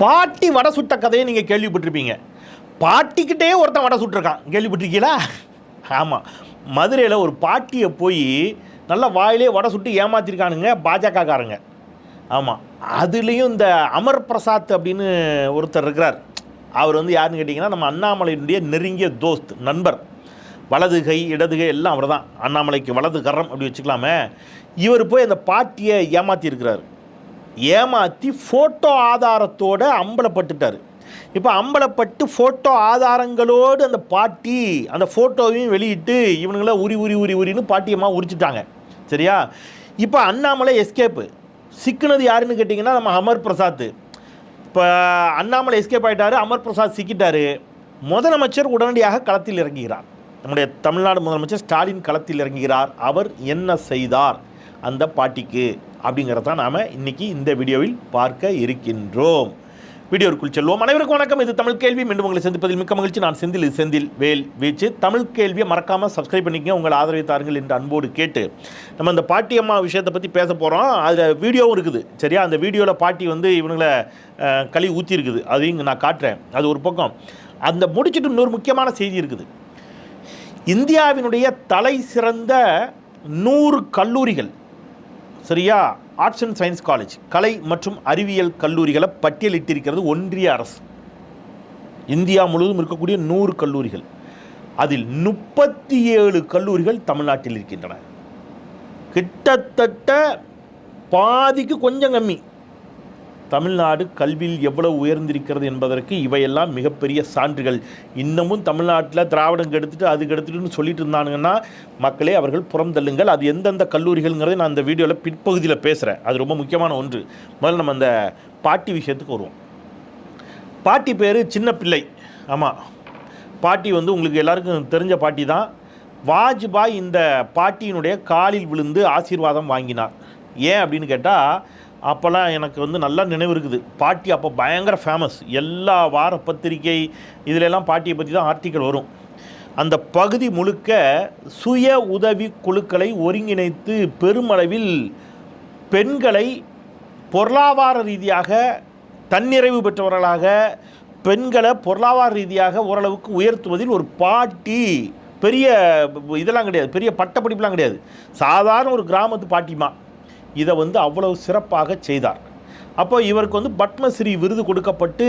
பாட்டி வடை சுட்ட கதையை நீங்கள் கேள்விப்பட்டிருப்பீங்க. பாட்டிக்கிட்டே ஒருத்தன் வடை சுட்டிருக்கான். கேள்விப்பட்டிருக்கீங்களா? ஆமாம் மதுரையில் ஒரு பாட்டியை போய் நல்லா வாயிலே வடை சுட்டு ஏமாத்திருக்கானுங்க பாஜகக்காரங்க ஆமாம் அதுலேயும் இந்த அமர் பிரசாத் அப்படின்னு ஒருத்தர் இருக்கிறார். அவர் வந்து யாருன்னு கேட்டிங்கன்னா நம்ம அண்ணாமலையினுடைய நெருங்கிய தோஸ்த் நண்பர். வலது கை இடது கை எல்லாம் அவர் தான் அண்ணாமலைக்கு வலது கரம் அப்படி வச்சுக்கலாமே. இவர் போய் அந்த பாட்டியை ஏமாற்றியிருக்கிறார் ஏமாற்றி ஃபோட்டோ ஆதாரத்தோடு அம்பலப்பட்டுட்டார். இப்போ அம்பலப்பட்டு ஃபோட்டோ ஆதாரங்களோடு அந்த பாட்டி அந்த ஃபோட்டோவையும் வெளியிட்டு இவனுங்கள உரி உரி உரி உரின்னு பாட்டியமாக உரிச்சிட்டாங்க. சரியா? இப்போ அண்ணாமலை எஸ்கேப்பு சிக்கினது யாருன்னு கேட்டிங்கன்னா நம்ம அமர் பிரசாத். இப்போ அண்ணாமலை எஸ்கேப் ஆகிட்டாரு அமர் பிரசாத் சிக்கிட்டாரு. முதலமைச்சர் உடனடியாக களத்தில் இறங்குகிறார். நம்முடைய தமிழ்நாடு முதலமைச்சர் ஸ்டாலின் களத்தில் இறங்குகிறார். அவர் என்ன செய்தார்? அந்த பாட்டிக்கு அப்படிங்கிறத நாம் இன்னைக்கு இந்த வீடியோவில் பார்க்க இருக்கின்றோம். வீடியோவுக்குள் செல்வோம். அனைவருக்கும் வணக்கம். இது தமிழ் கேள்வி. மீண்டும் உங்களை சந்திப்பதில் மிக்க மகிழ்ச்சி. நான் செந்தில் செந்தில் வேல் வீச்சு. தமிழ் கேள்வியை மறக்காமல் சப்ஸ்கிரைப் பண்ணிக்கங்க. உங்களை ஆதரவை தாருங்கள் என்று அன்போடு கேட்டு. நம்ம இந்த பாட்டியம்மா விஷயத்தை பற்றி பேச போகிறோம் அதில் வீடியோவும் இருக்குது. சரியா? அந்த வீடியோவில் பாட்டி வந்து இவனுங்களை களி ஊற்றிருக்குது அதையும் இங்கே நான் காட்டுறேன். அது ஒரு பக்கம். அந்த முடிச்சிட்டு இன்னொரு முக்கியமான செய்தி இருக்குது. இந்தியாவினுடைய தலை சிறந்த நூறு கல்லூரிகள் சரியா? ஆர்ட்ஸ் அண்ட் சயின்ஸ் காலேஜ் கலை மற்றும் அறிவியல் கல்லூரிகளை பட்டியலிட்டிருக்கிறது ஒன்றிய அரசு. இந்தியா முழுவதும் இருக்கக்கூடிய நூறு கல்லூரிகள். அதில் முப்பத்தி ஏழு கல்லூரிகள் தமிழ்நாட்டில் இருக்கின்றன. கிட்டத்தட்ட பாதிக்கு கொஞ்சம் கம்மி. தமிழ்நாடு கல்வியில் எவ்வளவு உயர்ந்திருக்கிறது என்பதற்கு இவையெல்லாம் மிகப்பெரிய சான்றுகள். இன்னமும் தமிழ்நாட்டில் திராவிடம் கெடுத்துட்டு அது கெடுத்துட்டுன்னு சொல்லிட்டு இருந்தானுங்கன்னா மக்களே அவர்கள் புறம் தள்ளுங்கள். அது எந்தெந்த கல்லூரிகள்ங்கிறதை நான் அந்த வீடியோவில் பிற்பகுதியில் பேசுகிறேன் அது ரொம்ப முக்கியமான ஒன்று. முதல்ல நம்ம அந்த பாட்டி விஷயத்துக்கு வருவோம். பாட்டி பேர் சின்ன பிள்ளை. ஆமாம் பாட்டி வந்து உங்களுக்கு எல்லாருக்கும் தெரிஞ்ச பாட்டி தான். வாஜ்பாய் இந்த பாட்டியினுடைய காலில் விழுந்து ஆசீர்வாதம் வாங்கினார். ஏன் அப்படின்னு கேட்டால் அப்போல்லாம் எனக்கு வந்து நல்லா நினைவு இருக்குது. பாட்டி அப்போ பயங்கர ஃபேமஸ் எல்லா வார பத்திரிகை இதிலெல்லாம் பாட்டியை பற்றி தான் ஆர்டிக்கல் வரும். அந்த பகுதி முழுக்க சுய உதவி குழுக்களை ஒருங்கிணைத்து பெருமளவில் பெண்களை பொருளாதார ரீதியாக தன்னிறைவு பெற்றவர்களாக பெண்களை பொருளாதார ரீதியாக ஓரளவுக்கு உயர்த்துவதில் ஒரு பாட்டி பெரிய இதெல்லாம் கிடையாது. பெரிய பட்டப்படிப்புலாம் கிடையாது. சாதாரண ஒரு கிராமத்து பாட்டிமா இதை வந்து அவ்வளவு சிறப்பாக செய்தார். அப்போ இவருக்கு வந்து பத்மஸ்ரீ விருது கொடுக்கப்பட்டு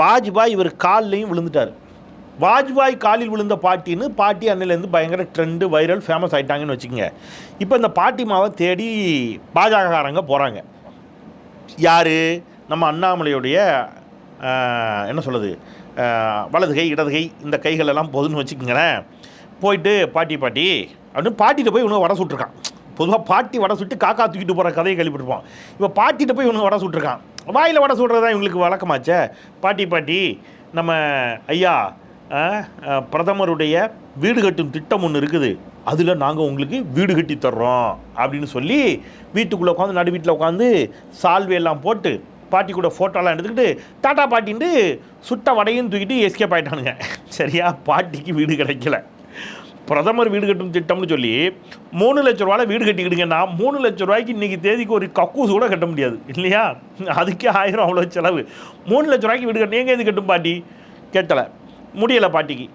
வாஜ்பாய் இவர் கால்லையும் விழுந்துட்டார். வாஜ்பாய் காலில் விழுந்த பாட்டின்னு பாட்டி அன்னிலேருந்து பயங்கர ட்ரெண்டு வைரல் ஃபேமஸ் ஆகிட்டாங்கன்னு வச்சுக்கோங்க. இப்போ இந்த பாட்டி மாவை தேடி பாஜகக்காரங்க போகிறாங்க யார்? நம்ம அண்ணாமலையுடைய என்ன சொல்லுது வலதுகை வலது கை இந்த கைகள் எல்லாம் போதுன்னு வச்சுக்கோங்களேன். போயிட்டு பாட்டி பாட்டி அப்படின்னு பாட்டிகிட்ட போய் இவனுக்கு வடை சுட்டுருக்கான். பொதுவாக பாட்டி வடை சுட்டு காக்கா தூக்கிட்டு போகிற கதையை கேள்விப்பட்டிருப்போம். இப்போ பாட்டிகிட்ட போய் இவனுக்கு வடை சுட்டுருக்கான். வாயில் வடை சுடுறது தான் இவங்களுக்கு வழக்கமாச்சே? பாட்டி பாட்டி நம்ம ஐயா பிரதமருடைய வீடு கட்டும் திட்டம் ஒன்று இருக்குது. அதில் நாங்கள் உங்களுக்கு வீடு கட்டி தர்றோம் அப்படின்னு சொல்லி வீட்டுக்குள்ளே உட்காந்து நடு வீட்டில் உட்காந்து சால்வையெல்லாம் போட்டு பாட்டி கூட ஃபோட்டோலாம் எடுத்துக்கிட்டு டாட்டா பாட்டின்ட்டு சுட்ட வடையும் தூக்கிட்டு எஸ்கேப் ஆயிட்டானுங்க. சரியா? பாட்டிக்கு வீடு கிடைக்கல. பிரதமர் வீடு கட்டும் திட்டம்னு சொல்லி மூணு லட்ச ரூபாயில் வீடு கட்டிக்கிடுங்கன்னா மூணு லட்ச ரூபாய்க்கு இன்றைக்கி தேதிக்கு ஒரு கக்கூஸ் கூட கட்ட முடியாது. இல்லையா? அதுக்கே ஆயிரம் அவ்வளோ செலவு. மூணு லட்ச ரூபாய்க்கு வீடு கட்ட எங்கே இது கட்டும் பாட்டி? கேட்டலை முடியலை பாட்டிக்கு.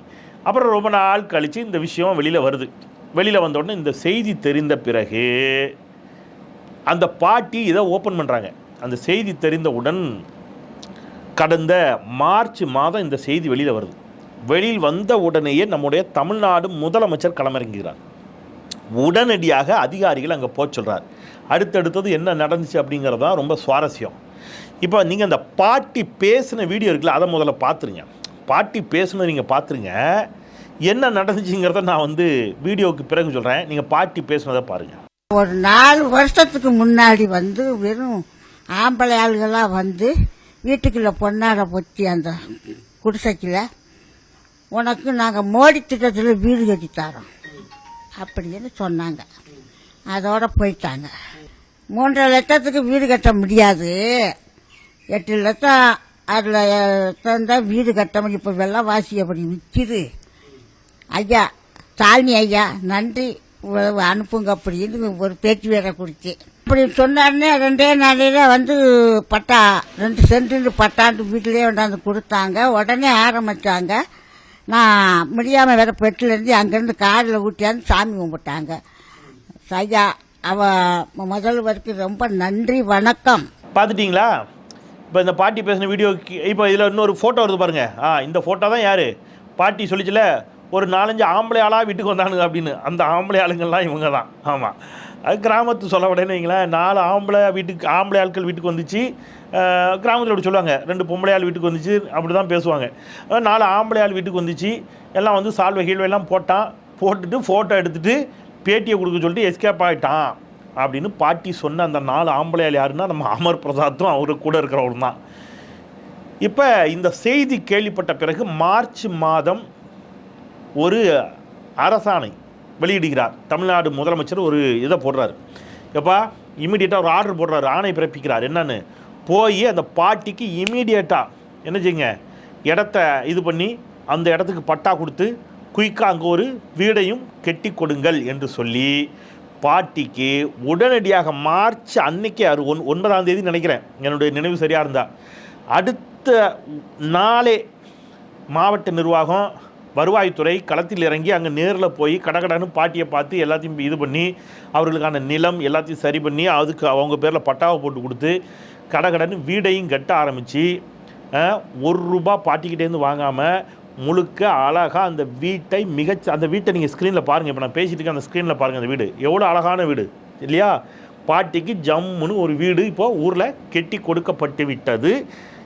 அப்புறம் ரொம்ப நாள் கழித்து இந்த விஷயம் வெளியில் வருது. வெளியில் வந்த உடனே இந்த செய்தி தெரிந்த பிறகு அந்த பாட்டி இதை ஓப்பன் பண்ணுறாங்க அந்த செய்தி தெரிந்தவுடன் கடந்த மார்ச் மாதம் இந்த செய்தி வெளியில் வருது. வெளியில் வந்த உடனேயே நம்முடைய தமிழ்நாடு முதலமைச்சர் களமிறங்குகிறார். உடனடியாக அதிகாரிகள் அங்கே போக சொல்கிறார் அடுத்தடுத்தது என்ன நடந்துச்சு அப்படிங்கிறது தான் ரொம்ப சுவாரஸ்யம். இப்போ நீங்கள் அந்த பாட்டி பேசின வீடியோ இருக்குல்ல அதை முதல்ல பார்த்துருங்க பாட்டி பேசுனதை நீங்கள் பார்த்துருங்க என்ன நடந்துச்சுங்கிறத நான் வந்து வீடியோவுக்கு பிறகு சொல்கிறேன் நீங்கள் பாட்டி பேசுனதை பாருங்கள் ஒரு நாலு வருஷத்துக்கு முன்னாடி வந்து வெறும் ஆம்பளை ஆளுகளாக வந்து வீட்டுக்குள்ளே பொன்னாட பொத்தி அந்த குடிசைக்கில் உனக்கு நாங்கள் மோடி திட்டத்தில் வீடு கட்டி தரோம். அப்படின்னு சொன்னாங்க. அதோட போயிட்டாங்க. மூன்றரை லட்சத்துக்கு வீடு கட்ட முடியாது. எட்டு லட்சம் அதில் லட்சம் தான் வீடு கட்ட முடியும். இப்போ வெள்ளவாசி அப்படி விற்கிது ஐயா சாமி ஐயா நன்றி. அனுப்புங்க அப்படின்னு ஒரு பேச்சு வேற கொடுத்து. அப்படி சொன்னாருன்னே ரெண்டே நாளையில வந்து பட்டா ரெண்டு சென்ட் பட்டாண்டு வீட்டிலே கொண்டாந்து கொடுத்தாங்க. உடனே ஆரம்பித்தாங்க நான் முடியாமல் வேற பெட்டிலேருந்து அங்கேருந்து காரில் ஊட்டியாந்து சாமி கும்பிட்டாங்க. சையா அவ வரைக்கும் ரொம்ப நன்றி வணக்கம். பார்த்துட்டிங்களா? இப்போ இந்த பாட்டி பேசின வீடியோ இப்போ இதில் இன்னொரு ஃபோட்டோ வருது பாருங்க. ஆ இந்த ஃபோட்டோ தான் யார்? பாட்டி சொல்லிச்சுல ஒரு நாலஞ்சு ஆம்பளை ஆளாக வீட்டுக்கு வந்தானுங்க அப்படின்னு. அந்த ஆம்பளை ஆளுங்கள்லாம் இவங்க தான். ஆமாம் அது கிராமத்து சொல்ல விடனீங்களேன் நாலு ஆம்பளை வீட்டுக்கு ஆம்பளை ஆட்கள் வீட்டுக்கு வந்துச்சு. கிராமத்தில் அப்படி சொல்லுவாங்க. ரெண்டு பொம்பளை ஆள் வீட்டுக்கு வந்துச்சு அப்படி தான் பேசுவாங்க நாலு ஆம்பளையாள் வீட்டுக்கு வந்துச்சு. எல்லாம் வந்து சால்வை கீழ்வையெல்லாம் போட்டான். போட்டுட்டு ஃபோட்டோ எடுத்துகிட்டு பேட்டியை கொடுக்க சொல்லிட்டு எஸ்கேப் ஆகிட்டான் அப்படின்னு பாட்டி சொன்ன அந்த நாலு ஆம்பளையால் யாருன்னா நம்ம அமர் பிரசாத்தும் அவரு கூட இருக்கிறவரும் தான். இப்போ இந்த செய்தி கேள்விப்பட்ட பிறகு மார்ச் மாதம் ஒரு அரசாணை வெளியிடுகிறார். தமிழ்நாடு முதலமைச்சர் ஒரு இதை போடுறாரு. எப்பா இமீடியட்டாக ஒரு ஆர்டர் போடுறாரு. ஆணை பிறப்பிக்கிறார். என்னன்னு? போய் அந்த பாட்டிக்கு இமீடியட்டாக என்ன செய்யுங்க? இடத்த இது பண்ணி அந்த இடத்துக்கு பட்டா கொடுத்து குயிக்காக அங்கே ஒரு வீடையும் கெட்டி கொடுங்கள் என்று சொல்லி பாட்டிக்கு உடனடியாக மார்ச் அன்னைக்கு அது ஒன் ஒன்பதாம் தேதி நினைக்கிறேன். என்னுடைய நினைவு சரியாக இருந்தால் அடுத்த நாளே மாவட்ட நிர்வாகம் வருவாய்த்துறை களத்தில் இறங்கி அங்கே நேரில் போய் கடகடன்னு பாட்டியை பார்த்து எல்லாத்தையும் இது பண்ணி அவர்களுக்கான நிலம் எல்லாத்தையும் சரி பண்ணி அதுக்கு அவங்க பேரில் பட்டாவை போட்டு கொடுத்து கடகடன்னு வீடையும் கட்ட ஆரம்பித்து ஒரு ரூபா பாட்டிக்கிட்டேருந்து வாங்காமல் முழுக்க அழகாக அந்த வீட்டை மிகச்ச அந்த வீட்டை நீங்கள் ஸ்க்ரீனில் பாருங்கள் இப்போ நான் பேசிட்டு இருக்கேன் அந்த ஸ்க்ரீனில் பாருங்கள் அந்த வீடு. எவ்வளோ அழகான வீடு இல்லையா? பாட்டிக்கு ஜம்முன்னு ஒரு வீடு இப்போ ஊரில் கெட்டி கொடுக்கப்பட்டு விட்டது.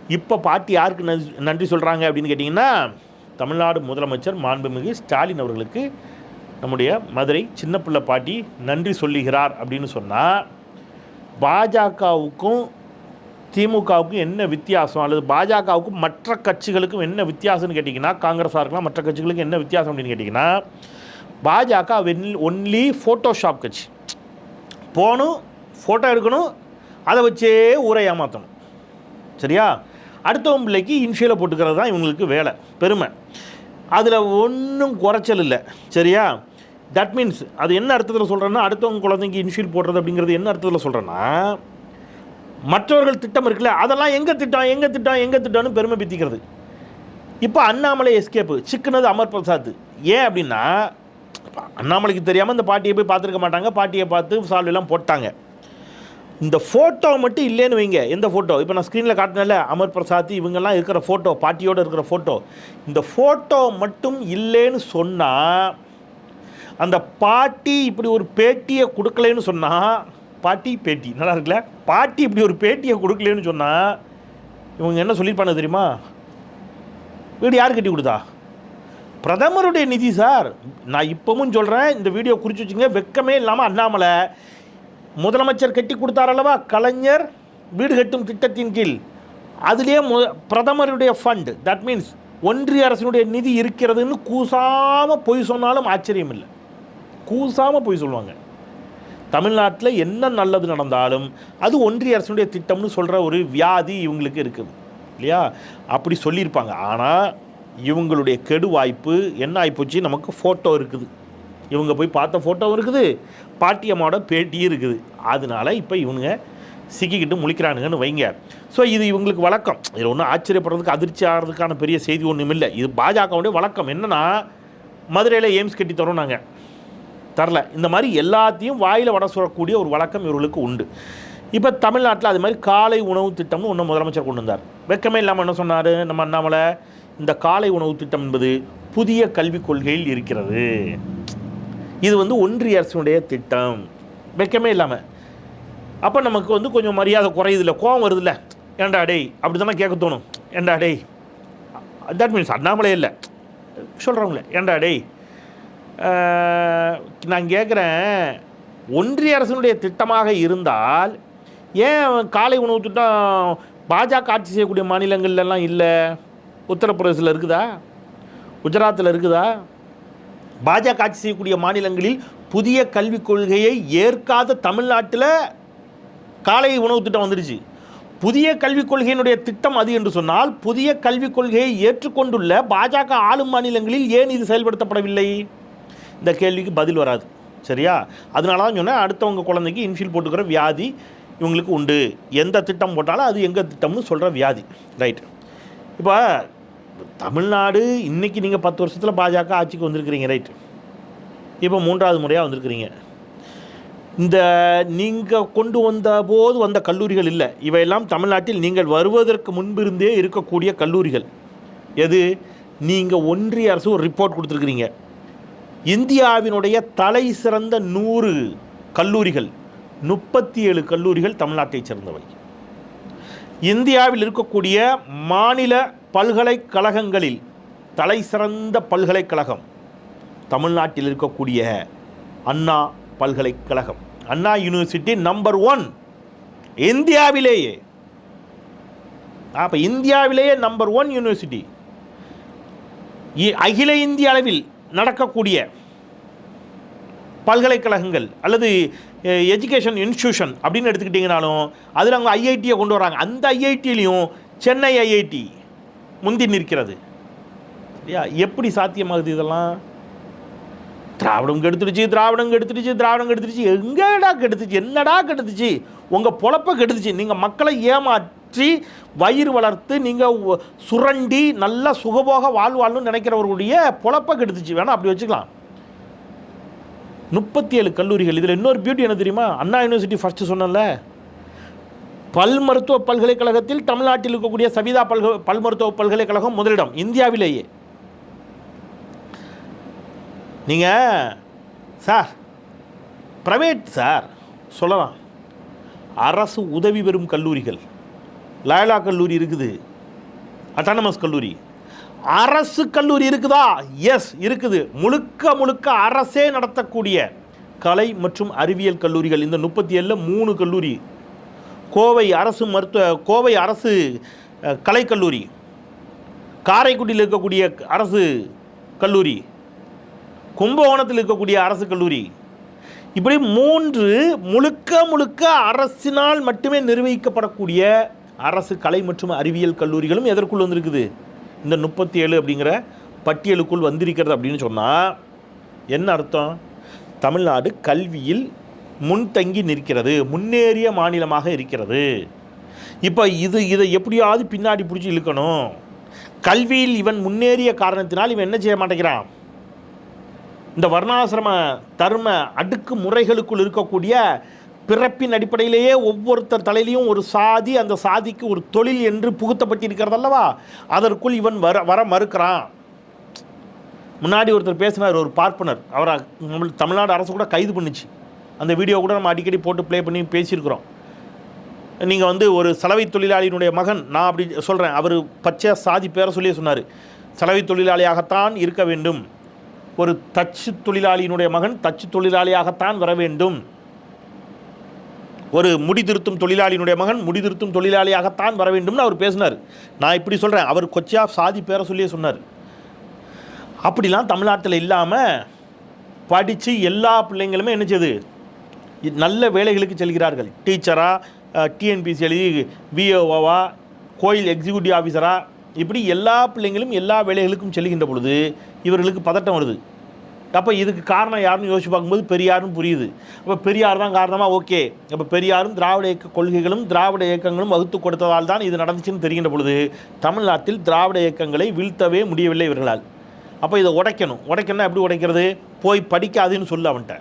இப்போ பாட்டி யாருக்கு நன்றி- நன்றி சொல்கிறாங்க அப்படின்னு கேட்டிங்கன்னா தமிழ்நாடு முதலமைச்சர் மாண்புமிகு ஸ்டாலின் அவர்களுக்கு நம்முடைய மதுரை சின்ன பிள்ளை பாட்டி நன்றி சொல்லுகிறார் அப்படின்னு சொன்னால் பாஜகவுக்கும் திமுகவுக்கும் என்ன வித்தியாசம்? அல்லது பாஜகவுக்கும் மற்ற கட்சிகளுக்கும் என்ன வித்தியாசம்னு கேட்டிங்கன்னா காங்கிரஸாக இருக்கலாம் மற்ற கட்சிகளுக்கு என்ன வித்தியாசம் அப்படின்னு கேட்டிங்கன்னா பாஜக ஒன்லி ஃபோட்டோஷாப் கட்சி. போகணும் ஃபோட்டோ எடுக்கணும் அதை வச்சே ஊரை ஏமாற்றணும் சரியா? அடுத்தவன் பிள்ளைக்கு இன்ஷியலை போட்டுக்கிறது தான் இவங்களுக்கு வேலை பெருமை. அதில் ஒன்றும் குறைச்சல் இல்லை சரியா? தட் மீன்ஸ் அது என்ன அர்த்தத்தில் சொல்கிறேன்னா அடுத்தவங்க குழந்தைங்க இன்ஷியல் போடுறது அப்படிங்கிறது என்ன அர்த்தத்தில் சொல்கிறேன்னா மற்றவர்கள் திட்டம் இருக்குல்ல அதெல்லாம் எங்கே திட்டம் எங்கே திட்டம் எங்கே திட்டம்னு பெருமை பித்திக்கிறது. இப்போ அண்ணாமலை எஸ்கேப்பு சிக்குனது அமர் பிரசாத். ஏன் அப்படின்னா அண்ணாமலைக்கு தெரியாமல் இந்த பாட்டியை போய் பார்த்துருக்க மாட்டாங்க பாட்டியை பார்த்து சால்வெல்லாம் போட்டாங்க. இந்த ஃபோட்டோ மட்டும் இல்லைன்னு வைங்க. எந்த ஃபோட்டோ இப்போ நான் ஸ்க்ரீனில் காட்டினேன்ல அமர் பிரசாத் இவங்கெல்லாம் இருக்கிற ஃபோட்டோ பாட்டியோடு இருக்கிற ஃபோட்டோ இந்த ஃபோட்டோ மட்டும் இல்லைன்னு சொன்னால் அந்த பாட்டி இப்படி ஒரு பேட்டியை கொடுக்கலைன்னு சொன்னால் பாட்டி பேட்டி. நல்லா இருக்குல்ல? பாட்டி இப்படி ஒரு பேட்டியை கொடுக்கலன்னு சொன்னால் இவங்க என்ன சொல்லியிருப்பாங்க தெரியுமா? வீடு யார் கட்டி கொடுத்தா? பிரதமருடைய நிதி சார். நான் இப்போவும் சொல்கிறேன் இந்த வீடியோ குறித்து வச்சுங்க வெக்கமே இல்லாமல் அண்ணாமலை முதலமைச்சர் கட்டி கொடுத்தார் அல்லவா? கலைஞர் வீடு கட்டும் திட்டத்தின் கீழ். அதுலேயே மு பிரதமருடைய ஃபண்ட் தட் மீன்ஸ் ஒன்றிய அரசினுடைய நிதி இருக்கிறதுன்னு கூசாமல் பொய் சொன்னாலும் ஆச்சரியம் இல்லை கூசாமல் பொய் சொல்லுவாங்க. தமிழ்நாட்டில் என்ன நல்லது நடந்தாலும் அது ஒன்றிய அரசினுடைய திட்டம்னு சொல்கிற ஒரு வியாதி இவங்களுக்கு இருக்குது. இல்லையா? அப்படி சொல்லியிருப்பாங்க. ஆனால் இவங்களுடைய கெடு வாய்ப்பு என்ன ஆகிப்போச்சு நமக்கு ஃபோட்டோ இருக்குது. இவங்க போய் பார்த்த ஃபோட்டோவும் இருக்குது. பாட்டியம்மாவோட பேட்டியும் இருக்குது. அதனால இப்போ இவனுங்க சிக்கிக்கிட்டு முழிக்கிறானுங்கன்னு வைங்க. ஸோ இது இவங்களுக்கு வழக்கம். இதில் ஒன்றும் ஆச்சரியப்படுறதுக்கு அதிர்ச்சி ஆகிறதுக்கான பெரிய செய்தி ஒன்றும் இல்லை இது பாஜகவுடைய வழக்கம். என்னன்னா மதுரையில் எய்ம்ஸ் கட்டி தரோம் நாங்கள் தரல. இந்த மாதிரி எல்லாத்தையும் வாயில் வட சுரக்கூடிய ஒரு வழக்கம் இவர்களுக்கு உண்டு. இப்போ தமிழ்நாட்டில் அது மாதிரி காலை உணவு திட்டம்னு ஒன்று முதலமைச்சர் கொண்டு வந்தார். வெக்கமே இல்லாமல் என்ன சொன்னார்? நம்ம அண்ணாமலை இந்த காலை உணவு திட்டம் என்பது புதிய கல்விக் கொள்கையில் இருக்கிறது. இது வந்து ஒன்றிய அரசினுடைய திட்டம். வெக்கமே இல்லாமல் அப்போ நமக்கு வந்து கொஞ்சம் மரியாதை குறையுதில்ல கோவம் வருதுல்ல. ஏண்டா டேய் அப்படி தானே கேட்க தோணும். ஏண்டா டேய் தட் மீன்ஸ் அண்ணாமலை இல்லை. சொல்கிறவங்களே ஏண்டா டேய் நான் கேட்குறேன் ஒன்றிய அரசினுடைய திட்டமாக இருந்தால் ஏன் காலை உணவு திட்டம் பாஜக ஆட்சி செய்யக்கூடிய மாநிலங்கள்லாம் இல்லை? உத்தரப்பிரதேசில் இருக்குதா? குஜராத்தில் இருக்குதா? பாஜக ஆட்சி செய்யக்கூடிய மாநிலங்களில் புதிய கல்விக் கொள்கையை ஏற்காத தமிழ்நாட்டில் காலை உணவு திட்டம் வந்துடுச்சு. புதிய கல்விக் கொள்கையினுடைய திட்டம் அது என்று சொன்னால் புதிய கல்விக் கொள்கையை ஏற்றுக்கொண்டுள்ள பாஜக ஆளும் மாநிலங்களில் ஏன் இது செயல்படுத்தப்படவில்லை? இந்த கேள்விக்கு பதில் வராது. சரியா? அதனால தான் சொன்னேன் அடுத்தவங்க குழந்தைக்கு இன்ஃபில் போட்டுக்கிற வியாதி இவங்களுக்கு உண்டு. எந்த திட்டம் போட்டாலும் அது எங்கள் திட்டம்னு சொல்கிற வியாதி. ரைட் இப்போ தமிழ்நாடு இன்றைக்கி நீங்கள் பத்து வருஷத்தில் பாஜக ஆட்சிக்கு வந்திருக்கிறீங்க. ரைட் இப்போ மூன்றாவது முறையாக வந்திருக்கிறீங்க. இந்த நீங்கள் கொண்டு வந்த போது வந்த கல்லூரிகள் இல்லை. இவையெல்லாம் தமிழ்நாட்டில் நீங்கள் வருவதற்கு முன்பிருந்தே இருக்கக்கூடிய கல்லூரிகள். எது? நீங்கள் ஒன்றிய அரசு ஒரு ரிப்போர்ட் கொடுத்துருக்குறீங்க. இந்தியாவினுடைய தலை சிறந்த நூறு கல்லூரிகள் முப்பத்தி ஏழு கல்லூரிகள் தமிழ்நாட்டைச் சேர்ந்தவை. இந்தியாவில் இருக்கக்கூடிய மாநில பல்கலைக்கழகங்களில் தலை சிறந்த பல்கலைக்கழகம் தமிழ்நாட்டில் இருக்கக்கூடிய அண்ணா பல்கலைக்கழகம். அண்ணா யூனிவர்சிட்டி நம்பர் ஒன் இந்தியாவிலேயே. அப்போ இந்தியாவிலேயே நம்பர் ஒன் யூனிவர்சிட்டி. இ- அகில இந்திய அளவில் நடக்கக்கூடிய பல்கலைக்கழகங்கள் அல்லது எஜுகேஷன் இன்ஸ்டியூஷன் அப்படின்னு எடுத்துக்கிட்டிங்கனாலும் அதில் அவங்க ஐஐடியை கொண்டு வராங்க. அந்த ஐஐடியிலையும் சென்னை ஐஐடி முந்தி நிற்கிறது. இல்லையா? எப்படி சாத்தியமாகுது இதெல்லாம்? திராவிடம் கெடுத்துடுச்சு திராவிடம் கெடுத்துடுச்சு திராவிடம் கெடுத்துடுச்சு. எங்கடா கெடுத்துச்சு? என்னடா கெடுத்துச்சு? உங்கள் பொழப்ப கெடுத்துச்சு. நீங்கள் மக்களை சுற்றி வயிறு வளர்த்து நீங்கள் சுரண்டி நல்ல சுகபோக வாழ்வாழ்னு நினைக்கிறவர்களுடைய பொழப்ப கெடுத்துச்சு. வேணா அப்படி வச்சுக்கலாம். முப்பத்தி ஏழு கல்லூரிகள். இதில் இன்னொரு பியூட்டி என்ன தெரியுமா? அண்ணா யூனிவர்சிட்டி ஃபஸ்ட்டு சொன்னல பல் மருத்துவ பல்கலைக்கழகத்தில் தமிழ்நாட்டில் இருக்கக்கூடிய சவிதா பல்க பல் மருத்துவ பல்கலைக்கழகம் முதலிடம். இந்தியாவிலேயே. நீங்கள் சார் ப்ரைவேட் சார் சொல்லலாம். அரசு உதவி பெறும் கல்லூரிகள். லயலா கல்லூரி இருக்குது. அட்டானமஸ் கல்லூரி. அரசு கல்லூரி இருக்குதா? எஸ் இருக்குது. முழுக்க முழுக்க அரசே நடத்தக்கூடிய கலை மற்றும் அறிவியல் கல்லூரிகள். இந்த முப்பத்தி ஏழில் மூணு கல்லூரி. கோவை அரசு மருத்துவ கோவை அரசு கலைக்கல்லூரி காரைக்குடியில் இருக்கக்கூடிய அரசு கல்லூரி. கும்பகோணத்தில் இருக்கக்கூடிய அரசு கல்லூரி. இப்படி மூன்று முழுக்க முழுக்க அரசினால் மட்டுமே நிர்வகிக்கப்படக்கூடிய அரசு கலை மற்றும் அறிவியல் கல்லூரிகளும் எதற்குள் வந்திருக்குது? இந்த முப்பத்தி ஏழு அப்படிங்கிற பட்டியலுக்குள் வந்திருக்கிறது அப்படின்னு சொன்னால் என்ன அர்த்தம்? தமிழ்நாடு கல்வியில் முன்தங்கி நிற்கிறது முன்னேறிய மாநிலமாக இருக்கிறது. இப்போ இது இதை எப்படியாவது பின்னாடி பிடிச்சி இழுக்கணும். கல்வியில் இவன் முன்னேறிய காரணத்தினால் இவன் என்ன செய்ய மாட்டேங்கிறான்? இந்த வர்ணாசிரம தர்ம அடுக்கு முறைகளுக்குள் இருக்கக்கூடிய பிறப்பின் அடிப்படையிலேயே ஒவ்வொருத்தர் தலையிலையும் ஒரு சாதி அந்த சாதிக்கு ஒரு தொழில் என்று புகுத்தப்பட்டிருக்கிறது அல்லவா அதற்குள் இவன் வர வர மறுக்கிறான். முன்னாடி ஒருத்தர் பேசினார் ஒரு பார்ப்பனர். அவரை நம்ம தமிழ்நாடு அரசு கூட கைது பண்ணுச்சு. அந்த வீடியோ கூட நம்ம அடிக்கடி போட்டு ப்ளே பண்ணி பேசியிருக்கிறோம். நீங்கள் வந்து ஒரு சலவை தொழிலாளியினுடைய மகன் நான் அப்படி சொல்கிறேன் அவர் பச்சை சாதி பேரை சொல்லியே சொன்னார். சலவை தொழிலாளியாகத்தான் இருக்க வேண்டும். ஒரு தச்சு தொழிலாளியினுடைய மகன் தச்சு தொழிலாளியாகத்தான் வர வேண்டும். ஒரு முடிதிருத்தும் தொழிலாளியினுடைய மகன் முடிதிருத்தும் தொழிலாளியாகத்தான் வர வேண்டும்னு அவர் பேசினார். நான் இப்படி சொல்கிறேன் அவர் கொச்சையா சாதி பேரை சொல்லியே சொன்னார். அப்படிலாம் தமிழ்நாட்டில் இல்லாமல் படித்து எல்லா பிள்ளைங்களுமே என்ன செய்யுது நல்ல வேலைகளுக்கு செல்கிறார்கள். டீச்சராக டிஎன்பிசி எழுதி விஓவா கோயில் எக்ஸிக்யூட்டிவ் ஆஃபீஸராக இப்படி எல்லா பிள்ளைங்களும் எல்லா வேலைகளுக்கும் செல்கின்ற பொழுது இவர்களுக்கு பதட்டம் வருது. அப்போ இதுக்கு காரணம் யாருன்னு யோசிச்சு பார்க்கும்போது பெரியாரும் புரியுது. அப்போ பெரியார் தான் காரணமாக ஓகே. அப்போ பெரியாரும் திராவிட இயக்க கொள்கைகளும் திராவிட இயக்கங்களும் வகுத்து கொடுத்ததால் தான் இது நடந்துச்சுன்னு தெரிகின்ற பொழுது தமிழ்நாட்டில் திராவிட இயக்கங்களை வீழ்த்தவே முடியவில்லை இவர்களால். அப்போ இதை உடைக்கணும். உடைக்கணும்னா எப்படி உடைக்கிறது? போய் படிக்காதுன்னு சொல்லு அவன்கிட்ட.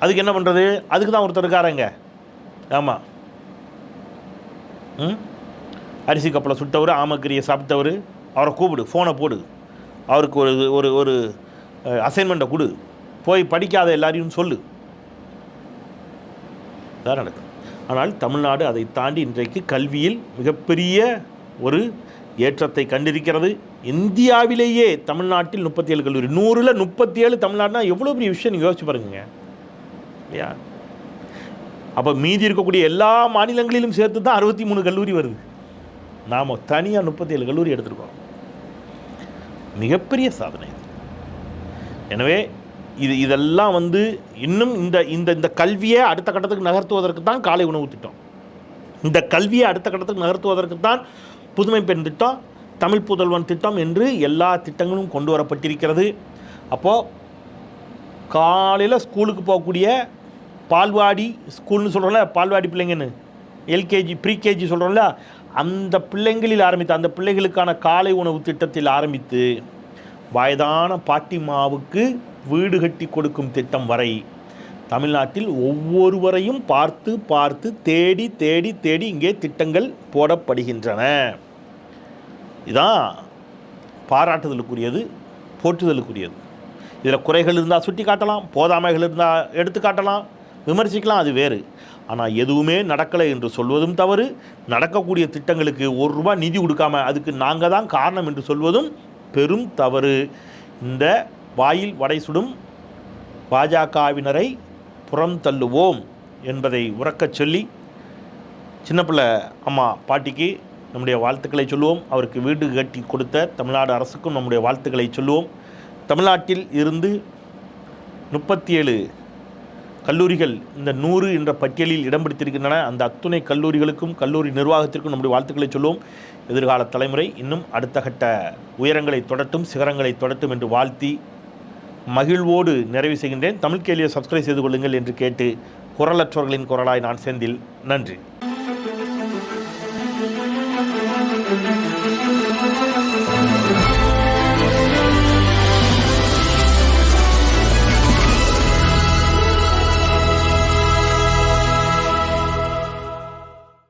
அதுக்கு என்ன பண்ணுறது அதுக்கு தான் ஒருத்தர் இருக்காரங்க. ஆமாம் ம்? அரிசி கப்பலை சுட்டவர் ஆமக்கரியை சாப்பிட்டவர் அவரை கூப்பிடு ஃபோனை போடு. அவருக்கு ஒரு ஒரு ஒரு அசைன்மெண்ட்டை கொடு. போய் படிக்காத எல்லாரையும் சொல்லு. இதான் நடக்கும். ஆனால் தமிழ்நாடு அதை தாண்டி இன்றைக்கு கல்வியில் மிகப்பெரிய ஒரு ஏற்றத்தை கண்டிருக்கிறது. இந்தியாவிலேயே தமிழ்நாட்டில் முப்பத்தி ஏழு கல்லூரி. நூறில் முப்பத்தி ஏழு தமிழ்நாடுனா எவ்வளோ பெரிய விஷயம் நீங்கள் யோசிச்சு பாருங்க. இல்லையா? அப்போ மீதி இருக்கக்கூடிய எல்லா மாநிலங்களிலும் சேர்த்து தான் அறுபத்தி மூணு கல்லூரி வருது. நாம் தனியாக முப்பத்தி ஏழு கல்லூரி எடுத்துருக்கோம். மிகப்பெரிய சாதனை எனவே இது இதெல்லாம் வந்து இன்னும் இந்த இந்த இந்த கல்வியை அடுத்த கட்டத்துக்கு நகர்த்துவதற்கு தான் காலை உணவு திட்டம். இந்த கல்வியை அடுத்த கட்டத்துக்கு நகர்த்துவதற்கு தான் புதுமை பெண் திட்டம் தமிழ் புதல்வன் திட்டம் என்று எல்லா திட்டங்களும் கொண்டு வரப்பட்டிருக்கிறது. அப்போது காலையில் ஸ்கூலுக்கு போகக்கூடிய பால்வாடி ஸ்கூல்னு சொல்கிறோம்ல பால்வாடி பிள்ளைங்கன்னு எல்கேஜி ப்ரீகேஜி சொல்கிறோம்ல அந்த பிள்ளைங்களில் ஆரம்பித்து அந்த பிள்ளைகளுக்கான காலை உணவு திட்டத்தில் ஆரம்பித்து வயதான பாட்டிமாவுக்கு வீடு கட்டி கொடுக்கும் திட்டம் வரை தமிழ்நாட்டில் ஒவ்வொருவரையும் பார்த்து பார்த்து தேடி தேடி தேடி இங்கே திட்டங்கள் போடப்படுகின்றன. இதான் பாராட்டுதலுக்குரியது போற்றுதலுக்குரியது. இதில் குறைகள் இருந்தால் சுட்டி காட்டலாம் போதாமைகள் இருந்தால் எடுத்து காட்டலாம் விமர்சிக்கலாம் அது வேறு. ஆனால் எதுவுமே நடக்கலை என்று சொல்வதும் தவறு. நடக்கக்கூடிய திட்டங்களுக்கு ஒரு ரூபா நிதி கொடுக்காம அதுக்கு நாங்கள் தான் காரணம் என்று சொல்வதும் பெரும் தவறு. இந்த வாயில் வடை சுடும் பாஜகவினரை புறம் தள்ளுவோம் என்பதை உறக்கச் சொல்லி சின்ன பிள்ளை அம்மா பாட்டிக்கு நம்முடைய வாழ்த்துக்களை சொல்லுவோம். அவருக்கு வீடு கட்டி கொடுத்த தமிழ்நாடு அரசுக்கும் நம்முடைய வாழ்த்துக்களை சொல்லுவோம். தமிழ்நாட்டில் இருந்து முப்பத்தி ஏழு கல்லூரிகள் இந்த நூறு என்ற பட்டியலில் இடம் பிடித்திருக்கின்றன. அந்த அத்துணை கல்லூரிகளுக்கும் கல்லூரி நிர்வாகத்திற்கும் நம்முடைய வாழ்த்துக்களை சொல்லுவோம். எதிர்கால தலைமுறை இன்னும் அடுத்த கட்ட உயரங்களை தொடட்டும் சிகரங்களை தொடட்டும் என்று வாழ்த்தி மகிழ்வோடு நிறைவு செய்கின்றேன். தமிழ் கேள்வியை சப்ஸ்கிரைப் செய்து கொள்ளுங்கள் என்று கேட்டு குரலற்றவர்களின் குரலாய் நான் செந்தில். நன்றி.